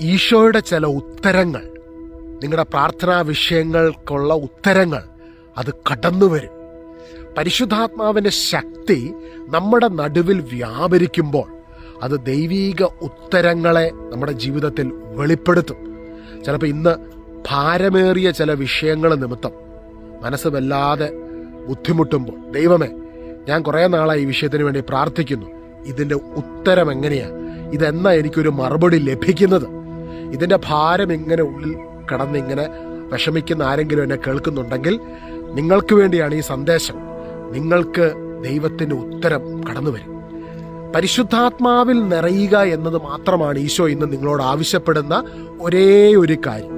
ഈശോയുടെ ചില ഉത്തരങ്ങൾ നിങ്ങളുടെ പ്രാർത്ഥനാ വിഷയങ്ങൾക്കുള്ള ഉത്തരങ്ങൾ അത് കടന്നു വരും. പരിശുദ്ധാത്മാവിന്റെ ശക്തി നമ്മുടെ നടുവിൽ വ്യാപരിക്കുമ്പോൾ അത് ദൈവീക ഉത്തരങ്ങളെ നമ്മുടെ ജീവിതത്തിൽ വെളിപ്പെടുത്തും. ചിലപ്പോൾ ഇന്ന് ഭാരമേറിയ ചില വിഷയങ്ങൾ നിമിത്തം മനസ്സ് വല്ലാതെ ബുദ്ധിമുട്ടുമ്പോൾ ദൈവമേ ഞാൻ കുറേ നാളായി ഈ വിഷയത്തിന് വേണ്ടി പ്രാർത്ഥിക്കുന്നു. ഇതിന്റെ ഉത്തരം എങ്ങനെയാണ് ഇതെന്നാ എനിക്കൊരു മറുപടി ലഭിക്കുന്നത്? ഇതിന്റെ ഭാരം ഇങ്ങനെ ഉള്ളിൽ കടന്നിങ്ങനെ വിഷമിക്കുന്ന ആരെങ്കിലും എന്നെ കേൾക്കുന്നുണ്ടെങ്കിൽ നിങ്ങൾക്ക് വേണ്ടിയാണ് ഈ സന്ദേശം. നിങ്ങൾക്ക് ദൈവത്തിന്റെ ഉത്തരം കടന്നു വരും. പരിശുദ്ധാത്മാവിൽ നിറയുക എന്നത് മാത്രമാണ് ഈശോ ഇന്ന് നിങ്ങളോട് ആവശ്യപ്പെടുന്ന ഒരേ ഒരു കാര്യം.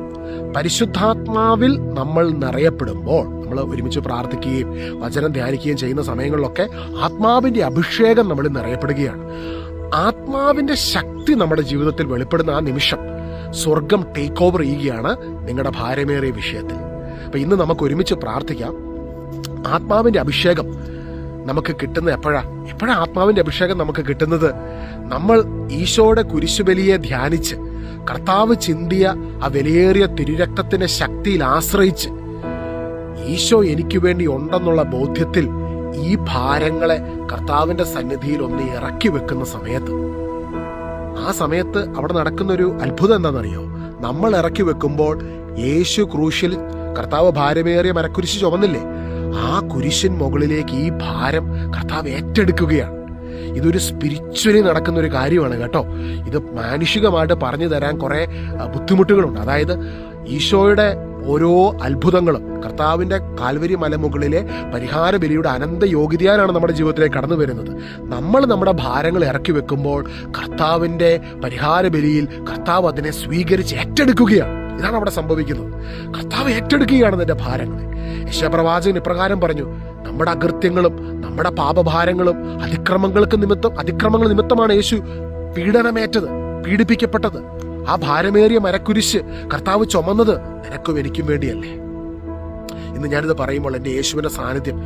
പരിശുദ്ധാത്മാവിൽ നമ്മൾ നിറയപ്പെടുമ്പോൾ നമ്മൾ ഒരുമിച്ച് പ്രാർത്ഥിക്കുകയും വചനം ധ്യാനിക്കുകയും ചെയ്യുന്ന സമയങ്ങളിലൊക്കെ ആത്മാവിന്റെ അഭിഷേകം നമ്മൾ നിറയപ്പെടുകയാണ്. ആത്മാവിന്റെ ശക്തി നമ്മുടെ ജീവിതത്തിൽ വെളിപ്പെടുന്ന ആ നിമിഷം സ്വർഗം ടേക്ക് ഓവർ ചെയ്യുകയാണ് നിങ്ങളുടെ ഭാരമേറിയ വിഷയത്തിൽ. അപ്പം ഇന്ന് നമുക്ക് ഒരുമിച്ച് പ്രാർത്ഥിക്കാം. ആത്മാവിന്റെ അഭിഷേകം നമുക്ക് കിട്ടുന്നത് എപ്പോഴാ? എപ്പോഴാ ആത്മാവിന്റെ അഭിഷേകം നമുക്ക് കിട്ടുന്നത്? നമ്മൾ ഈശോയുടെ കുരിശുബലിയെ ധ്യാനിച്ച് കർത്താവ് ചിന്തിയ ആ വിലയേറിയ തിരുരക്തത്തിന്റെ ശക്തിയിൽ ആശ്രയിച്ച് ഈശോ എനിക്ക് വേണ്ടി ഉണ്ടെന്നുള്ള ബോധ്യത്തിൽ ഈ ഭാരങ്ങളെ കർത്താവിന്റെ സന്നിധിയിൽ ഒന്ന് ഇറക്കി വെക്കുന്ന സമയത്ത് ആ സമയത്ത് അവിടെ നടക്കുന്ന ഒരു അത്ഭുതം എന്താണെന്നറിയോ? നമ്മൾ ഇറക്കി വെക്കുമ്പോൾ യേശു ക്രൂശിൽ കർത്താവ് ഭാരമേറിയ മരക്കുരിശ് ചുമന്നില്ലേ? ആ കുരിശിൻ മുകളിലേക്ക് ഈ ഭാരം കർത്താവ് ഏറ്റെടുക്കുകയാണ്. ഇതൊരു സ്പിരിച്വലി നടക്കുന്ന ഒരു കാര്യമാണ് കേട്ടോ. ഇത് മാനുഷികമായിട്ട് പറഞ്ഞു തരാൻ കുറെ ബുദ്ധിമുട്ടുകളുണ്ട്. അതായത് ഈശോയുടെ ഓരോ അത്ഭുതങ്ങളും കർത്താവിന്റെ കാൽവരി മലമുകളിലെ പരിഹാര ബലിയുടെ അനന്ത യോഗ്യതയാലാണ് നമ്മുടെ ജീവിതത്തിലേക്ക് കടന്നു വരുന്നത്. നമ്മൾ നമ്മുടെ ഭാരങ്ങൾ ഇറക്കി വെക്കുമ്പോൾ കർത്താവിന്റെ പരിഹാര ബലിയിൽ കർത്താവ് അതിനെ സ്വീകരിച്ച് ഏറ്റെടുക്കുകയാണ്. ഇതാണ് അവിടെ സംഭവിക്കുന്നത്. കർത്താവ് ഏറ്റെടുക്കുകയാണ് നിന്റെ ഭാരങ്ങളെ. യശപ്രവാചകൻ ഇപ്രകാരം പറഞ്ഞു നമ്മുടെ അകൃത്യങ്ങളും നമ്മുടെ പാപഭാരങ്ങളും അതിക്രമങ്ങൾക്ക് നിമിത്തം അതിക്രമങ്ങൾ നിമിത്തമാണ് യേശു പീഡനമേറ്റത് പീഡിപ്പിക്കപ്പെട്ടത്. ആ ഭാരമേറിയ മരക്കുരിശ് കർത്താവ് ചുമന്നത് നിനക്കും എനിക്കും വേണ്ടിയല്ലേ? ഇന്ന് ഞാനിത് പറയുമ്പോൾ എന്റെ യേശുവിന്റെ സാന്നിധ്യം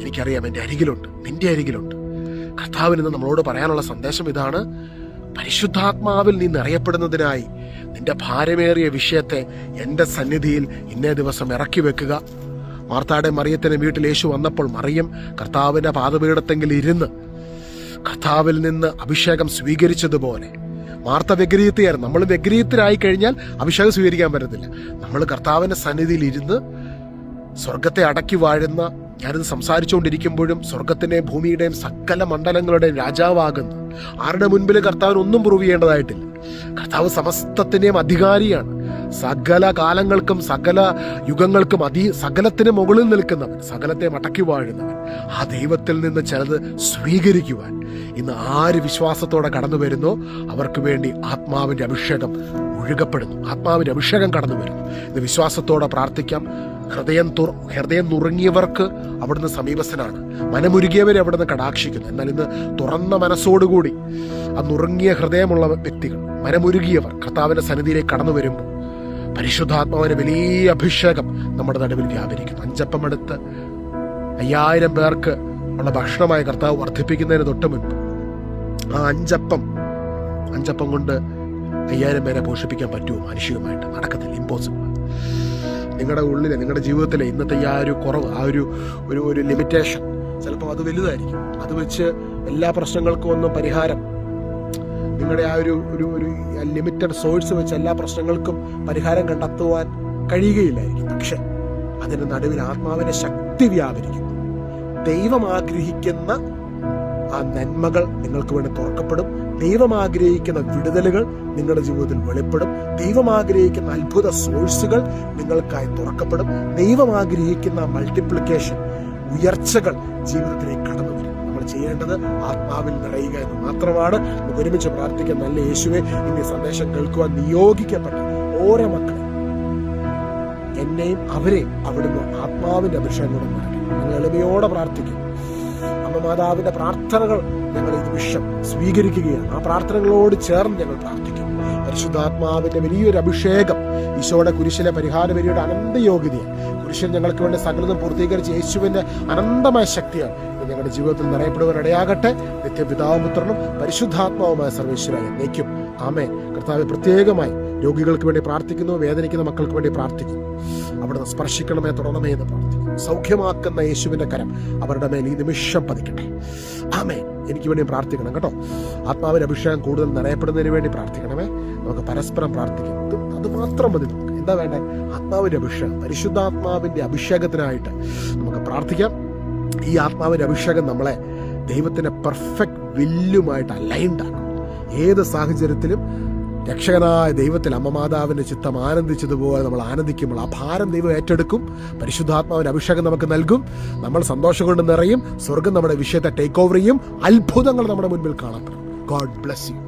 എനിക്കറിയാം എന്റെ അരികിലുണ്ട് നിന്റെ അരികിലുണ്ട്. കർത്താവിന് ഇന്ന് നമ്മളോട് പറയാനുള്ള സന്ദേശം ഇതാണ് പരിശുദ്ധാത്മാവിൽ നീ നിറയപ്പെടുന്നതിനായി നിന്റെ ഭാരമേറിയ വിഷയത്തെ എന്റെ സന്നിധിയിൽ ഇന്നേ ദിവസം ഇറക്കി വെക്കുക. മാർത്താടെ മറിയത്തിന് വീട്ടിൽ യേശു വന്നപ്പോൾ മറിയം കർത്താവിന്റെ പാദപീഠത്തെങ്കിൽ ഇരുന്ന് കർത്താവിൽ നിന്ന് അഭിഷേകം സ്വീകരിച്ചതുപോലെ മാർത്ത വ്യഗ്രഹീത്തിയായിരുന്നു നമ്മൾ വ്യഗ്രഹീത്തരായി കഴിഞ്ഞാൽ അഭിഷേകം സ്വീകരിക്കാൻ പറ്റത്തില്ല. നമ്മൾ കർത്താവിന്റെ സന്നിധിയിൽ ഇരുന്ന് സ്വർഗത്തെ അടക്കി വാഴുന്ന ഞാനിത് സംസാരിച്ചുകൊണ്ടിരിക്കുമ്പോഴും സ്വർഗത്തിന്റെയും ഭൂമിയുടെയും സകല മണ്ഡലങ്ങളുടെയും രാജാവാകുന്നു ആരുടെ മുൻപിൽ കർത്താവിന് ഒന്നും പ്രൂവ് ചെയ്യേണ്ടതായിട്ടില്ല. കർത്താവ് സമസ്തത്തിന്റെയും അധികാരിയാണ്. സകല കാലങ്ങൾക്കും സകല യുഗങ്ങൾക്കും അതി സകലത്തിന് മുകളിൽ നിൽക്കുന്നവൻ സകലത്തെ മടക്കി വാഴുന്നവൻ ആ ദൈവത്തിൽ നിന്ന് ചിലത് സ്വീകരിക്കുവാൻ ഇന്ന് ആര് വിശ്വാസത്തോടെ കടന്നു വരുന്നോ അവർക്ക് വേണ്ടി ആത്മാവിന്റെ അഭിഷേകം ഒഴുകപ്പെടുന്നു. ആത്മാവിന്റെ അഭിഷേകം കടന്നു വരുന്നു. ഇന്ന് വിശ്വാസത്തോടെ പ്രാർത്ഥിക്കാം. ഹൃദയം തുറ ഹൃദയം നുറുങ്ങിയവർക്ക് അവിടുന്ന് സമീപസ്ഥനാണ്. മനമുരുകിയവരെ അവിടുന്ന് കടാക്ഷിക്കുന്നു. എന്നാൽ ഇന്ന് തുറന്ന മനസ്സോടുകൂടി ആ നുറുങ്ങിയ ഹൃദയമുള്ള വ്യക്തികൾ മനമുരുകിയവർ കർത്താവിന്റെ സന്നിധിയിലേക്ക് കടന്നു വരുമ്പോൾ പരിശുദ്ധാത്മാവിന്റെ വലിയ അഭിഷേകം നമ്മുടെ നടുവിൽ വ്യാപരിക്കും അഞ്ചപ്പമെടുത്ത് അയ്യായിരം പേർക്ക് ഉള്ള ഭക്ഷണമായി കർത്താവ് വർദ്ധിപ്പിക്കുന്നതിന് തൊട്ട് മുൻപ് ആ അഞ്ചപ്പം അഞ്ചപ്പം കൊണ്ട് അയ്യായിരം പേരെ പോഷിപ്പിക്കാൻ പറ്റുമോ? മാനുഷികമായിട്ട് നടക്കത്തില്ല ഇമ്പോസിബിൾ നിങ്ങളുടെ ഉള്ളിലെ നിങ്ങളുടെ ജീവിതത്തിലെ ഇന്നത്തെ ആ ഒരു കുറവ് ആ ഒരു ഒരു ഒരു ലിമിറ്റേഷൻ ചിലപ്പോൾ അത് വലുതായിരിക്കും. അത് വെച്ച് എല്ലാ പ്രശ്നങ്ങൾക്കും ഒന്നും പരിഹാരം നിങ്ങളുടെ ആ ഒരു ഒരു ഒരു ലിമിറ്റഡ് സോഴ്സ് വെച്ച് എല്ലാ പ്രശ്നങ്ങൾക്കും പരിഹാരം കണ്ടെത്തുവാൻ കഴിയുകയില്ലായിരിക്കും. പക്ഷെ അതിന് നടുവിൽ ആത്മാവിനെ ശക്തി വ്യാപരിക്കുന്നു. ദൈവം ആഗ്രഹിക്കുന്ന ആ നന്മകൾ നിങ്ങൾക്ക് വേണ്ടി തുറക്കപ്പെടും. ദൈവം ആഗ്രഹിക്കുന്ന വിടുതലുകൾ നിങ്ങളുടെ ജീവിതത്തിൽ വെളിപ്പെടും. ദൈവം ആഗ്രഹിക്കുന്ന അത്ഭുത സോഴ്സുകൾ നിങ്ങൾക്കായി തുറക്കപ്പെടും. ദൈവം ആഗ്രഹിക്കുന്ന മൾട്ടിപ്ലിക്കേഷൻ ഉയർച്ചകൾ ജീവിതത്തിലേക്ക് കടന്നു ചെയ്യേണ്ടത് ആത്മാവിൽ നിറയുക എന്ന് മാത്രമാണ്. നമുക്ക് ഒരുമിച്ച് പ്രാർത്ഥിക്കാൻ നല്ല യേശുവെ ഇന്ന് ഈ സന്ദേശം കേൾക്കുവാൻ നിയോഗിക്കപ്പെട്ട ഓരോ മക്കളെ എന്നെയും അവരെ അവിടുന്ന് ആത്മാവിന്റെ അഭിഷേകം കൊണ്ട് നിറയ്ക്കണം ഞങ്ങൾ എളിമയോടെ പ്രാർത്ഥിക്കും. അമ്മ മാതാവിന്റെ പ്രാർത്ഥനകൾ ഞങ്ങൾ ഈ നിമിഷം സ്വീകരിക്കുകയാണ്. ആ പ്രാർത്ഥനകളോട് ചേർന്ന് ഞങ്ങൾ പ്രാർത്ഥിക്കും. പരിശുദ്ധാത്മാവിന്റെ വലിയൊരു അഭിഷേകം ഈശോയുടെ കുരിശിലെ പരിഹാര വരിയുടെ അനന്ത യോഗ്യതയാണ്. കുരിശിൽ ഞങ്ങൾക്ക് വേണ്ടി സകലതും പൂർത്തീകരിച്ച യേശുവിന്റെ അനന്തമായ ശക്തിയാണ്. ഞങ്ങളുടെ ജീവിതത്തിൽ നിറയപ്പെടുവാൻ ഇടയാകട്ടെ നിത്യപിതാവുപുത്രനും പരിശുദ്ധാത്മാവുമായ സർവേശ്വരായ നയിക്കും ആമേ കർത്താവ് പ്രത്യേകമായി രോഗികൾക്ക് വേണ്ടി പ്രാർത്ഥിക്കുന്നു വേദനിക്കുന്ന മക്കൾക്ക് വേണ്ടി പ്രാർത്ഥിക്കുന്നു. അവിടുന്ന് സ്പർശിക്കണമേ തുടരണമേ എന്ന് പ്രാർത്ഥിക്കുന്നു. സൗഖ്യമാക്കുന്ന യേശുവിന്റെ കരം അവരുടെ മേൽ ഈ നിമിഷം പതിക്കട്ടെ. ആമേ എനിക്ക് വേണ്ടി പ്രാർത്ഥിക്കണം കേട്ടോ. ആത്മാവിന്റെ അഭിഷേകം കൂടുതൽ നിറയപ്പെടുന്നതിന് വേണ്ടി പ്രാർത്ഥിക്കണമേ. നമുക്ക് പരസ്പരം പ്രാർത്ഥിക്കാം. അത് മാത്രം മതി നമുക്ക്. എന്താ വേണ്ടേ? ആത്മാവിന്റെ അഭിഷേകം പരിശുദ്ധാത്മാവിന്റെ അഭിഷേകത്തിനായിട്ട് നമുക്ക് പ്രാർത്ഥിക്കാം. ഈ ആത്മാവിന്റെ അഭിഷേകം നമ്മളെ ദൈവത്തിന്റെ പെർഫെക്റ്റ് വില്ലുമായിട്ട് അലൈൻഡാക്കും ഏത് സാഹചര്യത്തിലും രക്ഷകനായ ദൈവത്തിൽ അമ്മമാതാവിന്റെ ചിത്തം ആനന്ദിച്ചതുപോലെ നമ്മൾ ആനന്ദിക്കുമ്പോൾ ആ ഭാരം ദൈവം ഏറ്റെടുക്കും. പരിശുദ്ധാത്മാവിന്റെ അഭിഷേകം നമുക്ക് നൽകും. നമ്മൾ സന്തോഷം കൊണ്ട് നിറയും. സ്വർഗം നമ്മുടെ വിഷയത്തെ ടേക്ക് ഓവർ ചെയ്യും. അത്ഭുതങ്ങൾ നമ്മുടെ മുൻപിൽ കാണപ്പെടും. God bless you